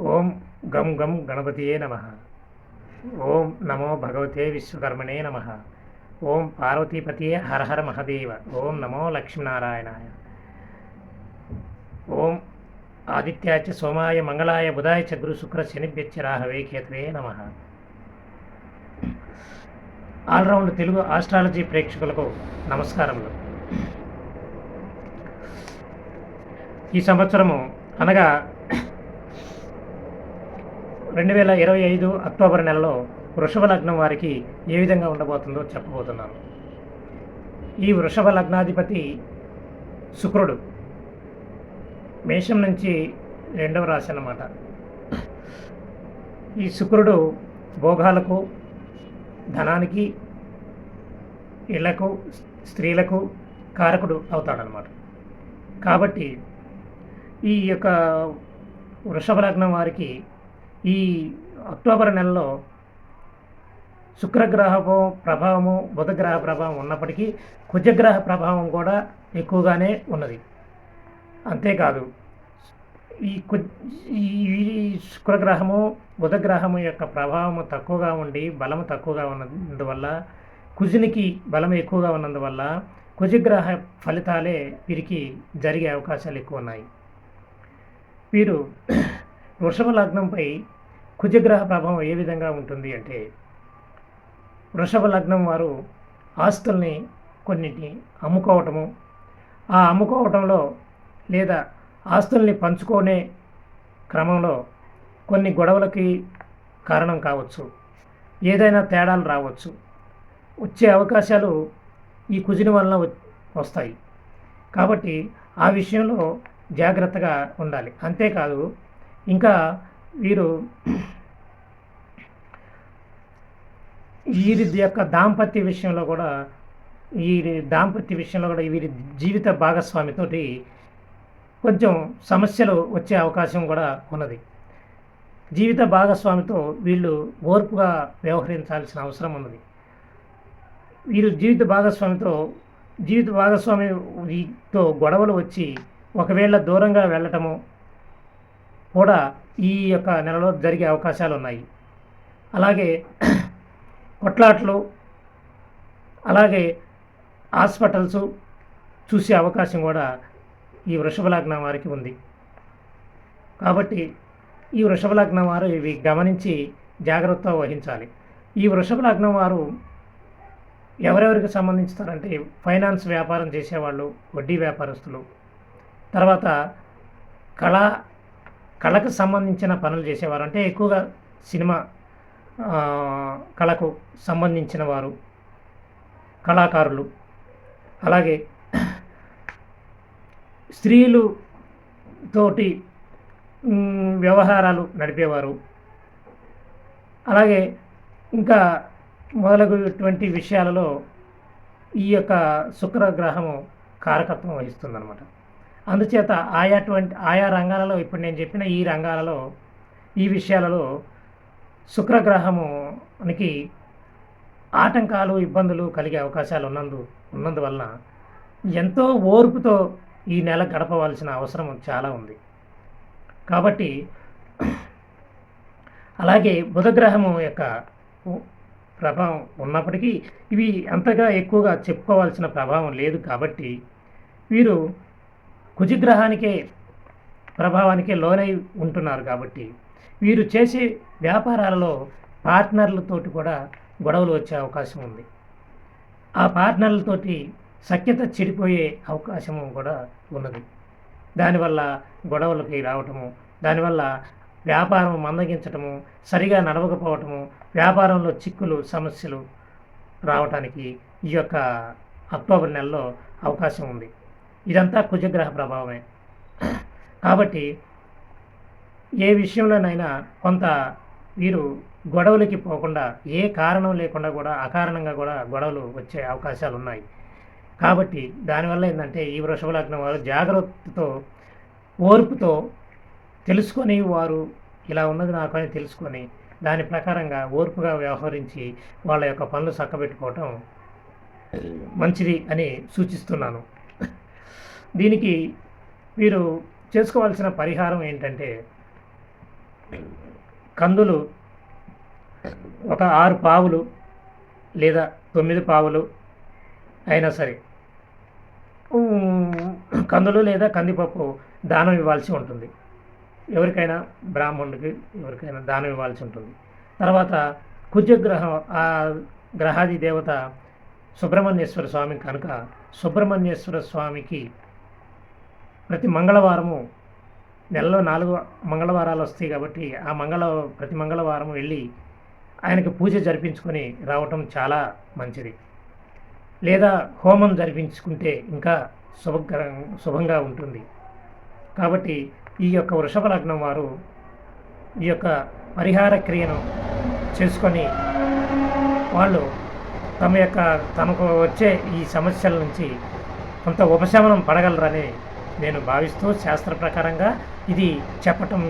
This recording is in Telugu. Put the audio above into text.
ఓం గం గం గణపతియే నమ. ఓం నమో భగవతే విశ్వకర్మణే నమ. ఓం పార్వతీపతియే హర హర మహదేవ. ఓం నమో లక్ష్మీనారాయణాయ. ఓం ఆదిత్యాచ సోమాయ మంగళాయ బుధాయ చ గురు శుక్ర శనిభ్యచ్చ రాహవే కేతవే నమ. ఆల్రౌండ్ తెలుగు ఆస్ట్రాలజీ ప్రేక్షకులకు నమస్కారములు. ఈ సంవత్సరము అనగా రెండు వేల ఇరవై ఐదు అక్టోబర్ నెలలో వృషభ లగ్నం వారికి ఏ విధంగా ఉండబోతుందో చెప్పబోతున్నాను. ఈ వృషభ లగ్నాధిపతి శుక్రుడు మేషం నుంచి రెండవ రాశి అన్నమాట. ఈ శుక్రుడు భోగాలకు ధనానికి ఇళ్ళకు స్త్రీలకు కారకుడు అవుతాడనమాట కాబట్టి ఈ యొక్క వృషభ లగ్నం వారికి ఈ అక్టోబర్ నెలలో శుక్రగ్రహము ప్రభావము బుధగ్రహ ప్రభావం ఉన్నప్పటికీ కుజగ్రహ ప్రభావం కూడా ఎక్కువగానే ఉన్నది. అంతేకాదు ఈ కు ఈ శుక్రగ్రహము బుధగ్రహము యొక్క ప్రభావము తక్కువగా ఉండి బలము తక్కువగా ఉన్నందువల్ల కుజునికి బలం ఎక్కువగా ఉన్నందువల్ల కుజగ్రహ ఫలితాలే వీరికి జరిగే అవకాశాలు ఎక్కువ ఉన్నాయి. వీరు వృషభ లగ్నంపై కుజగ్రహ ప్రభావం ఏ విధంగా ఉంటుంది అంటే వృషభ లగ్నం వారు ఆస్తుల్ని కొన్నిటిని అమ్ముకోవటము. ఆ అమ్ముకోవటంలో లేదా ఆస్తుల్ని పంచుకునే క్రమంలో కొన్ని గొడవలకి కారణం కావచ్చు. ఏదైనా తేడాలు రావచ్చు. వచ్చే అవకాశాలు ఈ కుజిని వలన వస్తాయి. కాబట్టి ఆ విషయంలో జాగ్రత్తగా ఉండాలి. అంతేకాదు ఇంకా వీరు వీరి యొక్క దాంపత్య విషయంలో కూడా వీరి దాంపత్య విషయంలో కూడా వీరి జీవిత భాగస్వామితోటి కొంచెం సమస్యలు వచ్చే అవకాశం కూడా ఉన్నది. జీవిత భాగస్వామితో వీళ్ళు ఓర్పుగా వ్యవహరించాల్సిన అవసరం ఉన్నది. వీరు జీవిత భాగస్వామితో జీవిత భాగస్వామితో గొడవలు వచ్చి ఒకవేళ దూరంగా వెళ్ళటము కూడా ఈ యొక్క నెలలో జరిగే అవకాశాలు ఉన్నాయి అలాగే కొట్లాట్లు అలాగే హాస్పిటల్స్ చూసే అవకాశం కూడా ఈ వృషభలగ్నం వారికి ఉంది. కాబట్టి ఈ వృషభలగ్నం వారు ఇవి గమనించి జాగ్రత్త వహించాలి. ఈ వృషభలగ్నం వారు ఎవరెవరికి సంబంధించుతారంటే ఫైనాన్స్ వ్యాపారం చేసేవాళ్ళు వడ్డీ వ్యాపారస్తులు. తర్వాత కళా కళకు సంబంధించిన పనులు చేసేవారు. అంటే ఎక్కువగా సినిమా కళకు సంబంధించిన వారు కళాకారులు. అలాగే స్త్రీలు తోటి వ్యవహారాలు నడిపేవారు. అలాగే ఇంకా మొదలగుటువంటి విషయాలలో ఈ యొక్క శుక్రగ్రహము కారకత్వం వహిస్తుందన్నమాట. అందుచేత ఆయాటువంటి ఆయా రంగాలలో ఇప్పుడు నేను చెప్పిన ఈ రంగాలలో ఈ విషయాలలో శుక్రగ్రహమునికి ఆటంకాలు ఇబ్బందులు కలిగే అవకాశాలు ఉన్నందు ఉన్నందువలన ఎంతో ఓర్పుతో ఈ నెల గడపవలసిన అవసరం చాలా ఉంది. కాబట్టి అలాగే బుధగ్రహము యొక్క ప్రభావం ఉన్నప్పటికీ ఇవి అంతగా ఎక్కువగా చెప్పుకోవాల్సిన ప్రభావం లేదు కాబట్టి వీరు కుజిగ్రహానికే ప్రభావానికే లోనై ఉంటున్నారు కాబట్టి వీరు చేసే వ్యాపారాలలో పార్ట్నర్లతోటి కూడా గొడవలు వచ్చే అవకాశం ఉంది. ఆ పార్ట్నర్లతోటి సఖ్యత చెడిపోయే అవకాశము కూడా ఉన్నది. దానివల్ల గొడవలకి రావటము దానివల్ల వ్యాపారం మందగించటము సరిగా నడవకపోవటము వ్యాపారంలో చిక్కులు సమస్యలు రావటానికి ఈ యొక్క అక్టోబర్ నెలలో అవకాశం ఉంది. ఇదంతా కుజగ్రహ ప్రభావమే. కాబట్టి ఏ విషయంలోనైనా కొంత వీరు గొడవలకి పోకుండా ఏ కారణం లేకుండా కూడా అకారణంగా కూడా గొడవలు వచ్చే అవకాశాలు ఉన్నాయి. కాబట్టి దానివల్ల ఏంటంటే ఈ వృషభ లగ్నం వారు జాగ్రత్తతో ఓర్పుతో తెలుసుకొని వారు ఇలా ఉన్నది నాకు అని తెలుసుకొని దాని ప్రకారంగా ఓర్పుగా వ్యవహరించి వాళ్ళ యొక్క పనులు చక్కబెట్టుకోవటం మంచిది అని సూచిస్తున్నాను. దీనికి వీరు చేసుకోవాల్సిన పరిహారం ఏంటంటే కందులు ఒక ఆరు పావులు లేదా తొమ్మిది పావులు అయినా సరే. కందులు లేదా కందిపప్పు దానం ఇవ్వాల్సి ఉంటుంది. ఎవరికైనా బ్రాహ్మణుడికి ఎవరికైనా దానం ఇవ్వాల్సి ఉంటుంది. తర్వాత కుజగ్రహం ఆ గ్రహాది దేవత సుబ్రహ్మణ్యేశ్వర స్వామి కనుక సుబ్రహ్మణ్యేశ్వర స్వామికి ప్రతి మంగళవారము నెలలో నాలుగు మంగళవారాలు వస్తాయి కాబట్టి ఆ మంగళ ప్రతి మంగళవారం వెళ్ళి ఆయనకి పూజ జరిపించుకొని రావటం చాలా మంచిది. లేదా హోమం జరిపించుకుంటే ఇంకా శుభకర శుభంగా ఉంటుంది. కాబట్టి ఈ యొక్క వృషభ లగ్నం వారు ఈ యొక్క పరిహార క్రియను చేసుకొని వాళ్ళు తమ యొక్క తమకు వచ్చే ఈ సమస్యల నుంచి కొంత ఉపశమనం పడగలరని నేను భావిస్తూ శాస్త్ర ప్రకారంగా ఇది చెప్పటం